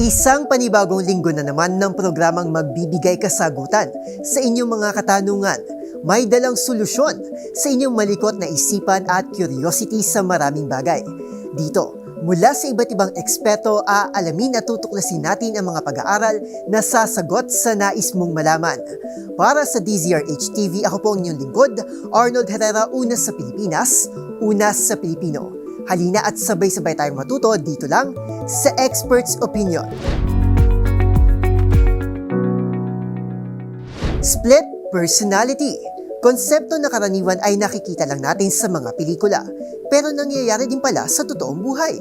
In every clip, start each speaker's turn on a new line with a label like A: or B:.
A: Isang panibagong linggo na naman ng programang magbibigay kasagutan sa inyong mga katanungan. May dalang solusyon sa inyong malikot na isipan at curiosity sa maraming bagay. Dito, mula sa iba't ibang eksperto, aalamin at tutuklasin natin ang mga pag-aaral na sasagot sa nais mong malaman. Para sa DZRH TV, ako po ang inyong lingkod, Arnold Herrera, una sa Pilipinas, una sa Pilipino. Halina at sabay-sabay tayong matuto dito lang sa Expert's Opinion. Split personality. Konsepto na karaniwan ay nakikita lang natin sa mga pelikula, pero nangyayari din pala sa totoong buhay.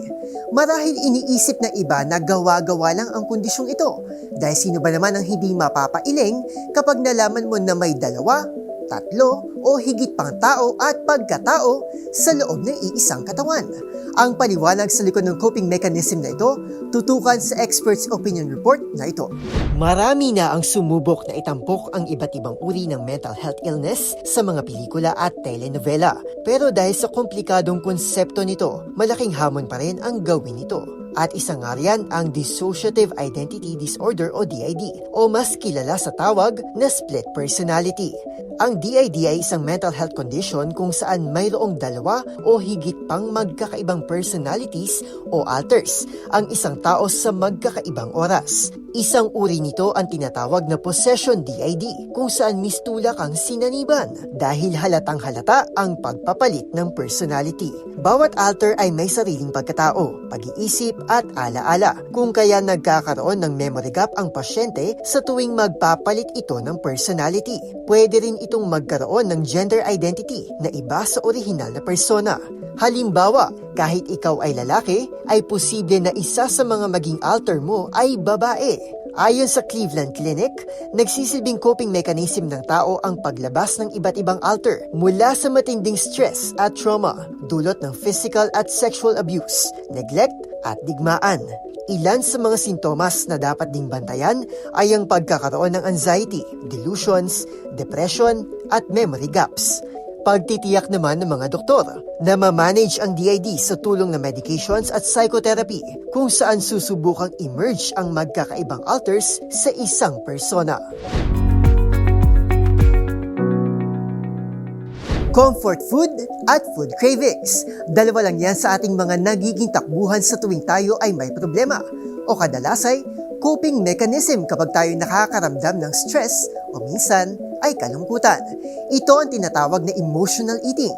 A: Marahil iniisip ng iba na gawa-gawa lang ang kondisyong ito, dahil sino ba naman ang hindi mapapailing kapag nalaman mo na may dalawa, tatlo, o higit pang tao at pagkatao sa loob ng iisang katawan. Ang paliwanag sa likod ng coping mechanism na ito, tutukan sa experts opinion report na ito. Marami na ang sumubok na itampok ang iba't ibang uri ng mental health illness sa mga pelikula at telenovela. Pero dahil sa komplikadong konsepto nito, malaking hamon pa rin ang gawin ito. At isa nga riyan ang Dissociative Identity Disorder o DID o mas kilala sa tawag na split personality. Ang DID ay isang mental health condition kung saan mayroong dalawa o higit pang magkakaibang personalities o alters ang isang tao sa magkakaibang oras. Isang uri nito ang tinatawag na possession DID kung saan mistulak ang sinaniban dahil halatang halata ang pagpapalit ng personality. Bawat alter ay may sariling pagkatao, pag-iisip at alaala kung kaya nagkakaroon ng memory gap ang pasyente sa tuwing magpapalit ito ng personality. Pwede rin itong magkaroon ng gender identity na iba sa orihinal na persona. Halimbawa, kahit ikaw ay lalaki, ay posible na isa sa mga maging alter mo ay babae. Ayon sa Cleveland Clinic, nagsisilbing coping mechanism ng tao ang paglabas ng iba't ibang alter mula sa matinding stress at trauma, dulot ng physical at sexual abuse, neglect at digmaan. Ilan sa mga sintomas na dapat ding bantayan ay ang pagkakaroon ng anxiety, delusions, depression at memory gaps. Pagtitiyak naman ng mga doktor na ma-manage ang DID sa tulong ng medications at psychotherapy kung saan susubukang emerge ang magkakaibang alters sa isang persona. Comfort food at food cravings. Dalawa lang yan sa ating mga nagiging takbuhan sa tuwing tayo ay may problema o kadalas ay coping mechanism kapag tayo nakakaramdam ng stress o minsan ay kalungkutan. Ito ang tinatawag na emotional eating,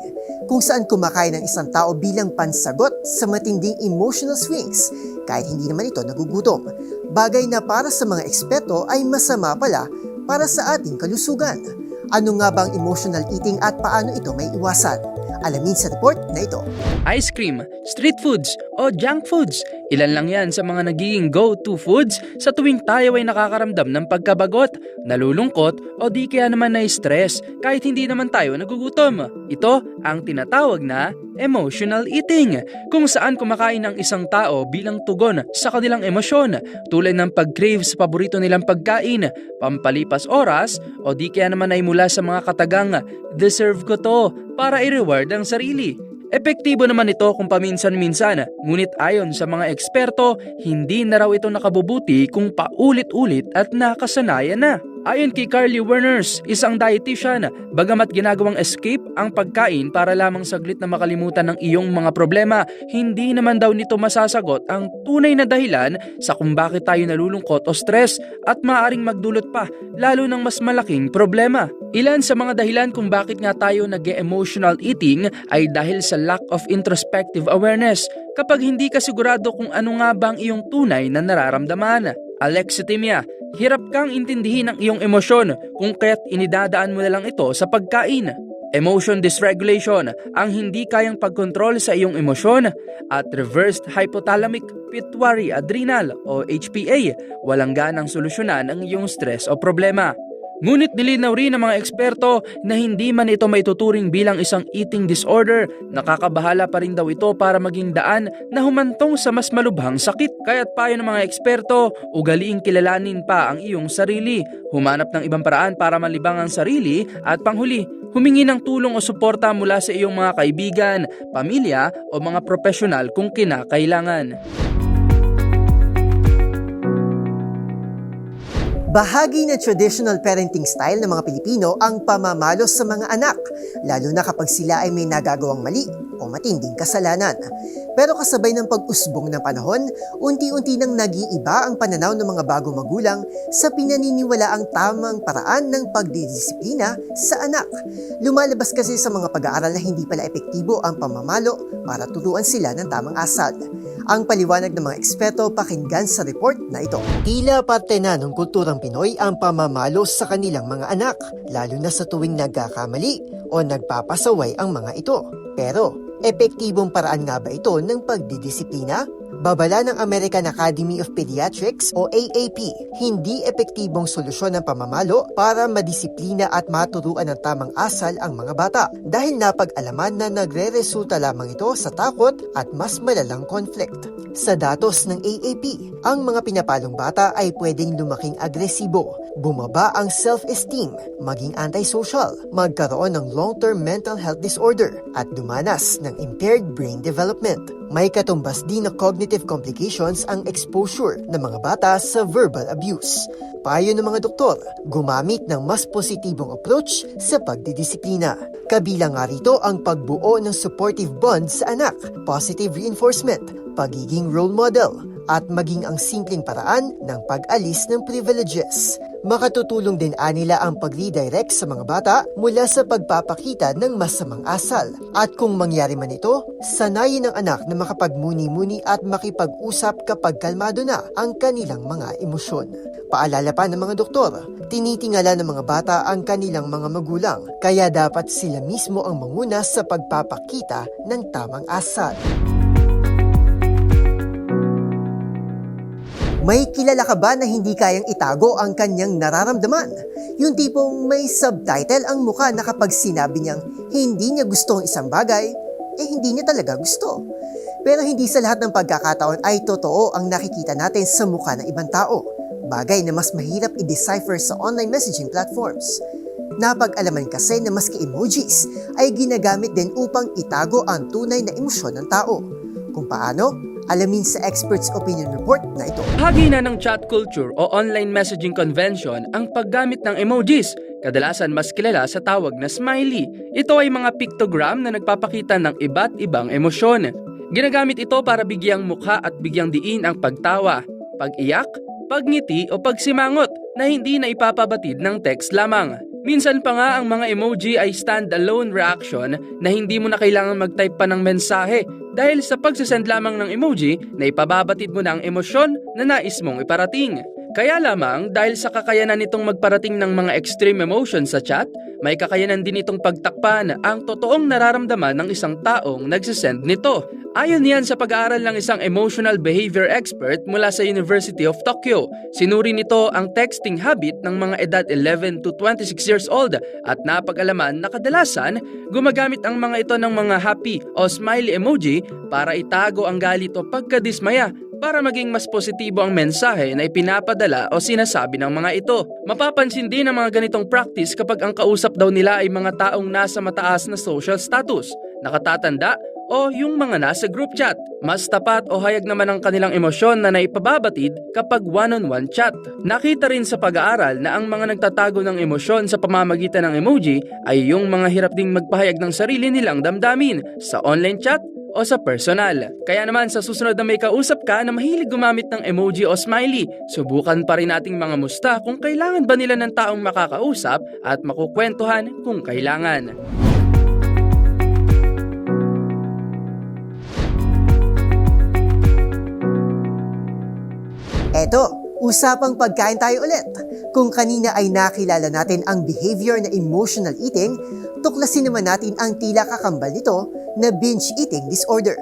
A: kung saan kumakain ng isang tao bilang pansagot sa matinding emotional swings kahit hindi naman ito nagugutom. Bagay na para sa mga eksperto ay masama pala para sa ating kalusugan. Ano nga bang emotional eating at paano ito may iwasan? Alamin sa report na ito.
B: ice cream, street foods, o junk foods. Ilan lang yan sa mga nagiging go-to foods sa tuwing tayo ay nakakaramdam ng pagkabagot, nalulungkot, o di kaya naman na stress kahit hindi naman tayo nagugutom. Ito ang tinatawag na emotional eating, kung saan kumakain ng isang tao bilang tugon sa kanilang emosyon tulad ng pag-crave sa paborito nilang pagkain, pampalipas oras, o di kaya naman ay mula sa mga katagang deserve ko to para i-reward ang sarili. Epektibo naman ito kung paminsan-minsan, ngunit ayon sa mga eksperto, hindi na raw ito nakabubuti kung paulit-ulit at nakasanayan na. Ayon kay Carly Werners, isang dietitian, bagamat ginagawang escape ang pagkain para lamang saglit na makalimutan ng iyong mga problema, hindi naman daw nito masasagot ang tunay na dahilan sa kung bakit tayo nalulungkot o stress at maaaring magdulot pa lalo ng mas malaking problema. Ilan sa mga dahilan kung bakit nga tayo nag-emotional eating ay dahil sa lack of introspective awareness kapag hindi ka sigurado kung ano nga ba ang iyong tunay na nararamdaman. Alexithymia, hirap kang intindihin ang iyong emosyon kung kaya't inidadaan mo na lang ito sa pagkain. Emotion dysregulation, ang hindi kayang pagkontrol sa iyong emosyon at reversed hypothalamic pituitary adrenal o HPA, walang ganang solusyonan ang iyong stress o problema. Ngunit nilinaw rin ng mga eksperto na hindi man ito maituturing bilang isang eating disorder, nakakabahala pa rin daw ito para maging daan na humantong sa mas malubhang sakit. Kaya't payo ng mga eksperto, ugaliing kilalanin pa ang iyong sarili, humanap ng ibang paraan para malibang ang sarili at panghuli, humingi ng tulong o suporta mula sa iyong mga kaibigan, pamilya o mga profesional kung kinakailangan.
A: Bahagi ng traditional parenting style ng mga Pilipino ang pamamalo sa mga anak, lalo na kapag sila ay may nagagawang mali o matinding kasalanan. Pero kasabay ng pag-usbong ng panahon, unti-unti nang nag-iiba ang pananaw ng mga bagong magulang sa pinaniniwala ang tamang paraan ng pagdidisiplina sa anak. Lumalabas kasi sa mga pag-aaral na hindi pala epektibo ang pamamalo para turuan sila ng tamang asal. Ang paliwanag ng mga eksperto pakinggan sa report na ito. Tila parte na ng kulturang Pinoy ang pamamalo sa kanilang mga anak, lalo na sa tuwing nagkakamali o nagpapasaway ang mga ito. Pero, epektibong paraan nga ba ito ng pagdidisiplina? Babala ng American Academy of Pediatrics o AAP, hindi epektibong solusyon ng pamamalo para madisiplina at maturuan ng tamang asal ang mga bata dahil napag-alaman na nagre-resulta lamang ito sa takot at mas malalang conflict. Sa datos ng AAP, ang mga pinapalong bata ay pwedeng lumaking agresibo, bumaba ang self-esteem, maging antisocial, magkaroon ng long-term mental health disorder, at dumanas ng impaired brain development. May katumbas din na cognitive complications ang exposure ng mga bata sa verbal abuse. Payo ng mga doktor, gumamit ng mas positibong approach sa pagdidisiplina. Kabilang nga rito ang pagbuo ng supportive bond sa anak, positive reinforcement, pagiging role model, at maging ang simpleng paraan ng pag-alis ng privileges. Makatutulong din anila ang pag-redirect sa mga bata mula sa pagpapakita ng masamang asal. At kung mangyari man ito, sanayin ng anak na makapagmuni-muni at makipag-usap kapag kalmado na ang kanilang mga emosyon. Paalala pa ng mga doktor, tinitingala ng mga bata ang kanilang mga magulang, kaya dapat sila mismo ang manguna sa pagpapakita ng tamang asal. May kilala ka ba na hindi kayang itago ang kanyang nararamdaman? Yung tipong may subtitle ang mukha na kapag sinabi niyang hindi niya gusto ang isang bagay, eh hindi niya talaga gusto. Pero hindi sa lahat ng pagkakataon ay totoo ang nakikita natin sa mukha ng ibang tao. Bagay na mas mahirap i-decipher sa online messaging platforms. Napag-alaman kasi na maski emojis ay ginagamit din upang itago ang tunay na emosyon ng tao. Kung paano? Alamin sa Experts Opinion Report na ito.
B: Bahagi ng chat culture o online messaging convention ang paggamit ng emojis, kadalasan mas kilala sa tawag na smiley. Ito ay mga pictogram na nagpapakita ng iba't ibang emosyon. Ginagamit ito para bigyang mukha at bigyang diin ang pagtawa, pag-iyak, pagngiti o pagsimangot na hindi na ipapabatid ng text lamang. Minsan pa nga ang mga emoji ay stand-alone reaction na hindi mo na kailangan mag-type pa ng mensahe dahil sa pagsasend lamang ng emoji na ipababatid mo na ang emosyon na nais mong iparating. Kaya lamang dahil sa kakayanan nitong magparating ng mga extreme emotions sa chat, may kakayanan din itong pagtakpan ang totoong nararamdaman ng isang taong nagsisend nito. Ayon yan sa pag-aaral ng isang emotional behavior expert mula sa University of Tokyo. Sinuri nito ang texting habit ng mga edad 11 to 26 years old at napag-alaman na kadalasan gumagamit ang mga ito ng mga happy o smiley emoji para itago ang galit o pagkadismaya para maging mas positibo ang mensahe na ipinapadala o sinasabi ng mga ito. Mapapansin din ang mga ganitong practice kapag ang kausap daw nila ay mga taong nasa mataas na social status, nakatatanda o yung mga nasa group chat. Mas tapat o hayag naman ang kanilang emosyon na naipababatid kapag one-on-one chat. Nakita rin sa pag-aaral na ang mga nagtatago ng emosyon sa pamamagitan ng emoji ay yung mga hirap ding magpahayag ng sarili nilang damdamin sa online chat o sa personal. Kaya naman sa susunod na may kausap ka na mahilig gumamit ng emoji o smiley, subukan pa rin nating mga musta kung kailangan ba nila ng taong makakausap at makukwentuhan kung kailangan.
A: Eto, usapang pagkain tayo ulit. Kung kanina ay nakilala natin ang behavior na emotional eating, tuklasin naman natin ang tila kakambal nito na binge eating disorder.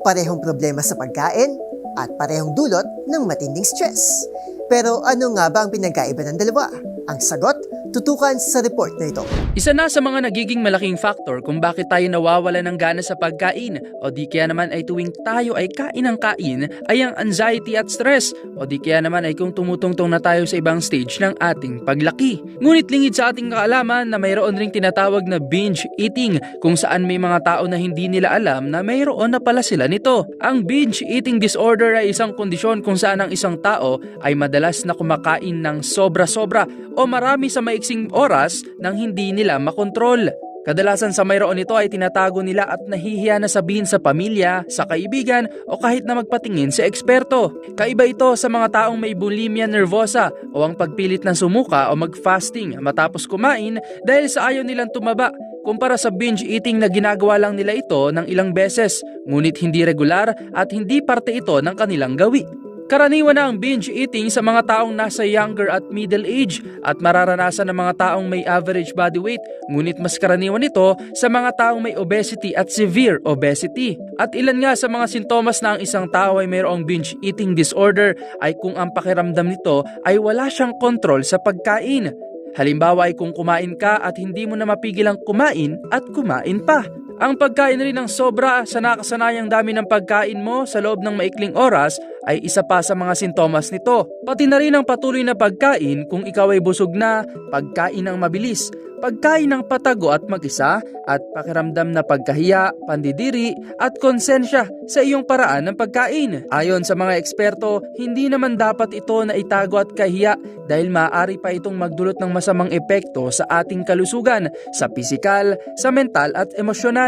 A: Parehong problema sa pagkain at parehong dulot ng matinding stress. Pero ano nga ba ang pinagkaiba ng dalawa? Ang sagot, Tutukan sa report na ito.
B: Isa na sa mga nagiging malaking factor kung bakit tayo nawawala ng gana sa pagkain o di kaya naman ay tuwing tayo ay kain ng kain ay ang anxiety at stress o di kaya naman ay kung tumutungtong na tayo sa ibang stage ng ating paglaki. Ngunit lingid sa ating kaalaman na mayroon ring tinatawag na binge eating kung saan may mga tao na hindi nila alam na mayroon na pala sila nito. Ang binge eating disorder ay isang kondisyon kung saan ang isang tao ay madalas na kumakain ng sobra-sobra o marami sa maiksing oras nang hindi nila makontrol. Kadalasan sa mayroon nito ay tinatago nila at nahihiya na sabihin sa pamilya, sa kaibigan o kahit na magpatingin sa eksperto. Kaiba ito sa mga taong may bulimia nervosa o ang pagpilit na sumuka o mag-fasting matapos kumain dahil sa ayaw nilang tumaba kumpara sa binge eating na ginagawa lang nila ito ng ilang beses ngunit hindi regular at hindi parte ito ng kanilang gawi. Karaniwan na ang binge eating sa mga taong nasa younger at middle age at mararanasan ng mga taong may average body weight ngunit mas karaniwan ito sa mga taong may obesity at severe obesity. At ilan nga sa mga sintomas na ang isang tao ay mayroong binge eating disorder ay kung ang pakiramdam nito ay wala siyang kontrol sa pagkain. Halimbawa ay kung kumain ka at hindi mo na mapigilang kumain at kumain pa. Ang pagkain rin ng sobra sa nakasanayang dami ng pagkain mo sa loob ng maikling oras ay isa pa sa mga sintomas nito. Pati na rin ang patuloy na pagkain kung ikaw ay busog na, pagkain ng mabilis, pagkain ng patago at mag-isa, at pakiramdam na pagkahiya, pandidiri, at konsensya sa iyong paraan ng pagkain. Ayon sa mga eksperto, hindi naman dapat ito na itago at kahiya dahil maaari pa itong magdulot ng masamang epekto sa ating kalusugan, sa pisikal, sa mental at emosyonal.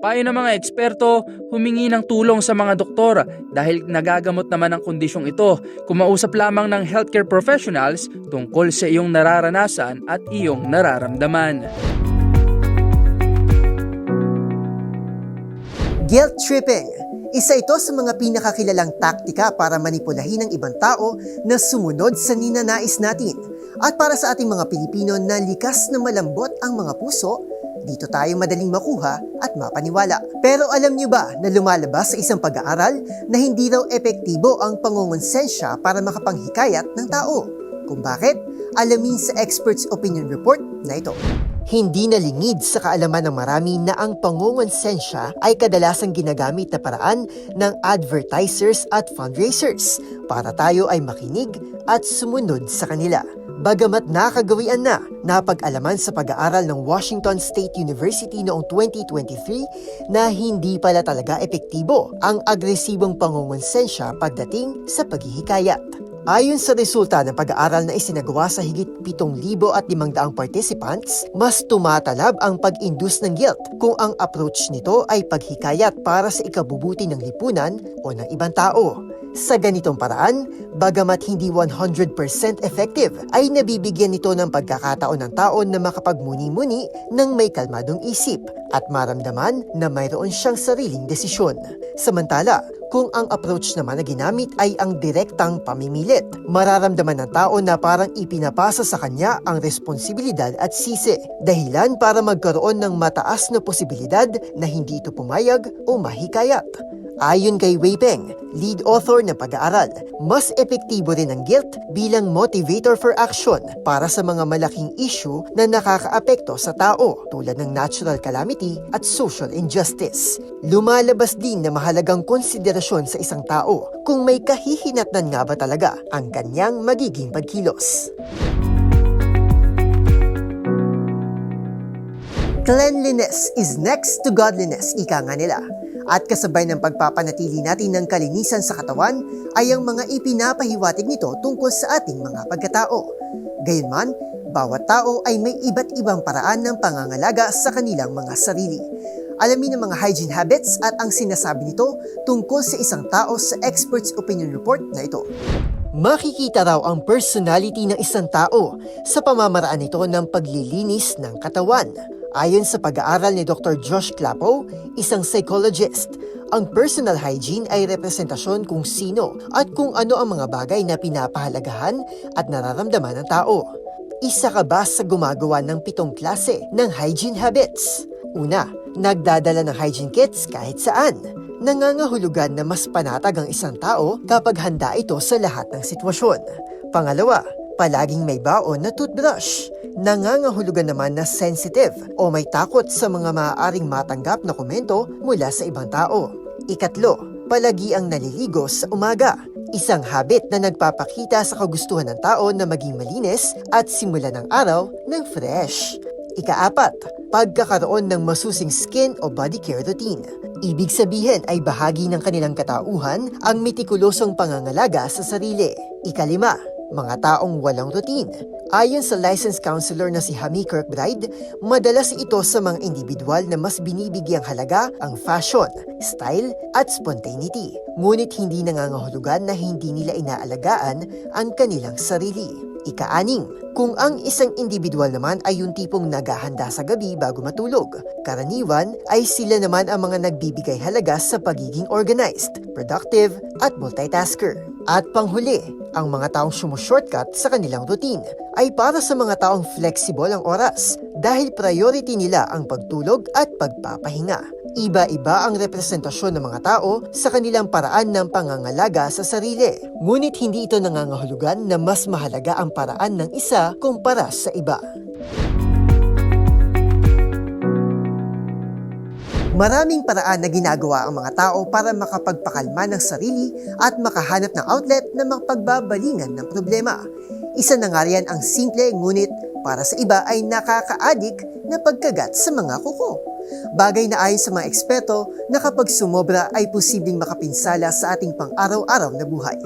B: Payo ng mga eksperto, humingi ng tulong sa mga doktor dahil nagagamot naman ang kondisyong ito. Kumausap lamang ng healthcare professionals tungkol sa iyong nararanasan at iyong nararamdaman.
A: Guilt tripping. Isa ito sa mga pinakakilalang taktika para manipulahin ng ibang tao na sumunod sa ninanais natin. At para sa ating mga Pilipino na likas na malambot ang mga puso, dito tayo madaling makuha at mapaniwala. Pero alam niyo ba na lumalabas sa isang pag-aaral na hindi raw epektibo ang pangungonsensya para makapanghikayat ng tao? Kung bakit? Alamin sa Experts Opinion Report na ito. Hindi nalingid sa kaalaman ng marami na ang pangungonsensya ay kadalasang ginagamit na paraan ng advertisers at fundraisers para tayo ay makinig at sumunod sa kanila. Bagamat nakagawian na napag-alaman sa pag-aaral ng Washington State University noong 2023 na hindi pala talaga epektibo ang agresibong pangungonsensya pagdating sa paghihikayat. Ayon sa resulta ng pag-aaral na isinagawa sa higit 7,500 participants, mas tumatalab ang pag-induce ng guilt kung ang approach nito ay paghikayat para sa ikabubuti ng lipunan o ng ibang tao. Sa ganitong paraan, bagamat hindi 100% effective, ay nabibigyan nito ng pagkakataon ng tao na makapagmuni-muni ng may kalmadong isip at maramdaman na mayroon siyang sariling desisyon. Samantala, kung ang approach naman na ginamit ay ang direktang pamimilit, mararamdaman ng tao na parang ipinapasa sa kanya ang responsibilidad at sisi, dahilan para magkaroon ng mataas na posibilidad na hindi ito pumayag o mahikayat. Ayon kay Wei Peng, lead author ng pag-aaral, mas epektibo rin ang guilt bilang motivator for action para sa mga malaking issue na nakakaapekto sa tao tulad ng natural calamity at social injustice. Lumalabas din na mahalagang konsiderasyon sa isang tao kung may kahihinatnan nga ba talaga ang kanyang magiging pagkilos. Cleanliness is next to godliness, ika nga nila. At kasabay ng pagpapanatili natin ng kalinisan sa katawan ay ang mga ipinapahiwatig nito tungkol sa ating mga pagkatao. Gayunman, bawat tao ay may iba't ibang paraan ng pangangalaga sa kanilang mga sarili. Alamin ang mga hygiene habits at ang sinasabi nito tungkol sa isang tao sa Experts Opinion Report na ito. Makikita raw ang personality ng isang tao sa pamamaraan nito ng paglilinis ng katawan. Ayon sa pag-aaral ni Dr. Josh Clapo, isang psychologist, ang personal hygiene ay representasyon kung sino at kung ano ang mga bagay na pinapahalagahan at nararamdaman ng tao. Isa ka ba sa gumagawa ng pitong klase ng hygiene habits? Una, nagdadala ng hygiene kits kahit saan. Nangangahulugan na mas panatag ang isang tao kapag handa ito sa lahat ng sitwasyon. Pangalawa, palaging may baon na toothbrush. nangangahulugan naman na sensitive o may takot sa mga maaaring matanggap na komento mula sa ibang tao. Ikatlo, palagi ang naliligo sa umaga. Isang habit na nagpapakita sa kagustuhan ng tao na maging malinis at simula ng araw ng fresh. Ikaapat, pagkakaroon ng masusing skin o body care routine. Ibig sabihin ay bahagi ng kanilang katauhan ang metikulosong pangangalaga sa sarili. Ikalima, mga taong walang routine. Ayon sa licensed counselor na si Hami Kirkbride, madalas ito sa mga individual na mas binibigyang halaga ang fashion, style, at spontaneity. Ngunit hindi nangangahulugan na hindi nila inaalagaan ang kanilang sarili. Ikaaning, kung ang isang individual naman ay yung tipong naghahanda sa gabi bago matulog, karaniwan ay sila naman ang mga nagbibigay halaga sa pagiging organized, productive, at multitasker. At panghuli, ang mga taong sumushortcut sa kanilang routine ay para sa mga taong flexible ang oras dahil priority nila ang pagtulog at pagpapahinga. Iba-iba ang representasyon ng mga tao sa kanilang paraan ng pangangalaga sa sarili. Ngunit hindi ito nangangahulugan na mas mahalaga ang paraan ng isa kumpara sa iba. Maraming paraan na ginagawa ang mga tao para makapagpakalma ng sarili at makahanap ng outlet na makapagbabalingan ng problema. Isa na nga riyan ang simple ngunit para sa iba ay nakaka-addict na pagkagat sa mga kuko. Bagay na ayon sa mga eksperto na kapag sumobra ay posibleng makapinsala sa ating pang-araw-araw na buhay.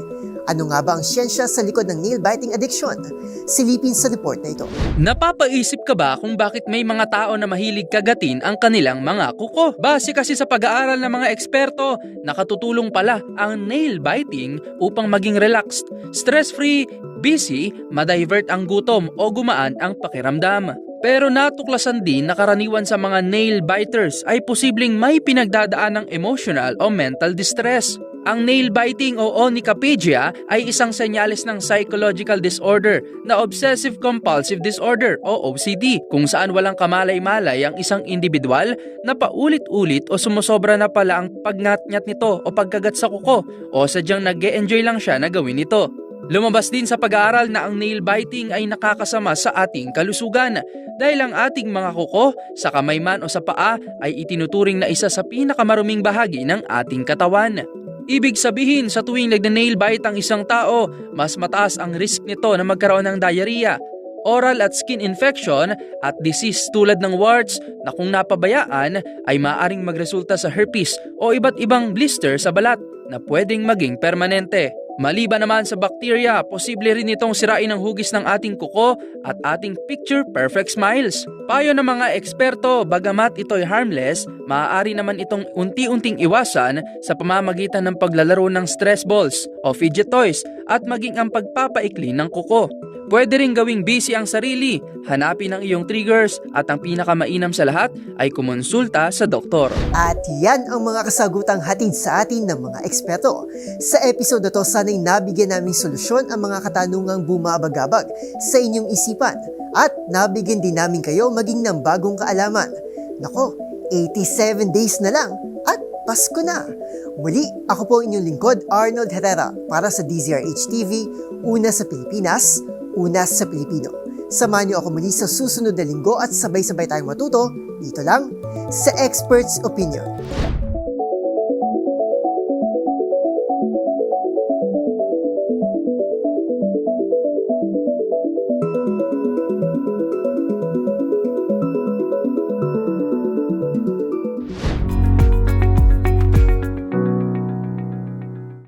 A: Ano nga ba ang siyensya sa likod ng nail-biting addiction? Silipin sa report na ito.
B: Napapaisip ka ba kung bakit may mga tao na mahilig kagatin ang kanilang mga kuko? Base kasi sa pag-aaral ng mga eksperto, nakatutulong pala ang nail biting upang maging relaxed, stress-free, busy, ma-divert ang gutom o gumaan ang pakiramdam. Pero natuklasan din na karaniwan sa mga nail biters ay posibleng may pinagdadaan ng emotional o mental distress. Ang nail biting o onychopedia ay isang senyales ng psychological disorder na obsessive compulsive disorder o OCD kung saan walang kamalay-malay ang isang individual na paulit-ulit o sumusobra na pala ang pagnat-nyat nito o pagkagat sa kuko o sadyang nag enjoy lang siya na gawin ito. Lumabas din sa pag-aaral na ang nail biting ay nakakasama sa ating kalusugan dahil ang ating mga kuko sa kamay man o sa paa ay itinuturing na isa sa pinakamaruming bahagi ng ating katawan. Ibig sabihin sa tuwing nagne-nail bite ang isang tao, mas mataas ang risk nito na magkaroon ng diarrhea, oral at skin infection at disease tulad ng warts na kung napabayaan ay maaaring magresulta sa herpes o iba't ibang blister sa balat na pwedeng maging permanente. Maliban naman sa bakterya, posible rin itong sirain ang hugis ng ating kuko at ating picture perfect smiles. Payo ng mga eksperto, bagamat ito'y harmless, maaari naman itong unti-unting iwasan sa pamamagitan ng paglalaro ng stress balls o fidget toys at maging ang pagpapaikli ng kuko. Pwede rin gawing busy ang sarili, hanapin ang iyong triggers at ang pinakamainam sa lahat ay kumonsulta sa doktor.
A: At yan ang mga kasagutang hatid sa atin ng mga eksperto. Sa episode na to, sana'y nabigyan namin solusyon ang mga katanungang bumabagabag sa inyong isipan at nabigyan din namin kayo maging ng bagong kaalaman. Nako, 87 days na lang at Pasko na! Muli, ako po inyong lingkod, Arnold Herrera, para sa DZRH TV, una sa Pilipinas, una sa Pilipino. Samahan niyo ako muli sa susunod na linggo at sabay-sabay tayong matuto dito lang sa Expert's Opinion.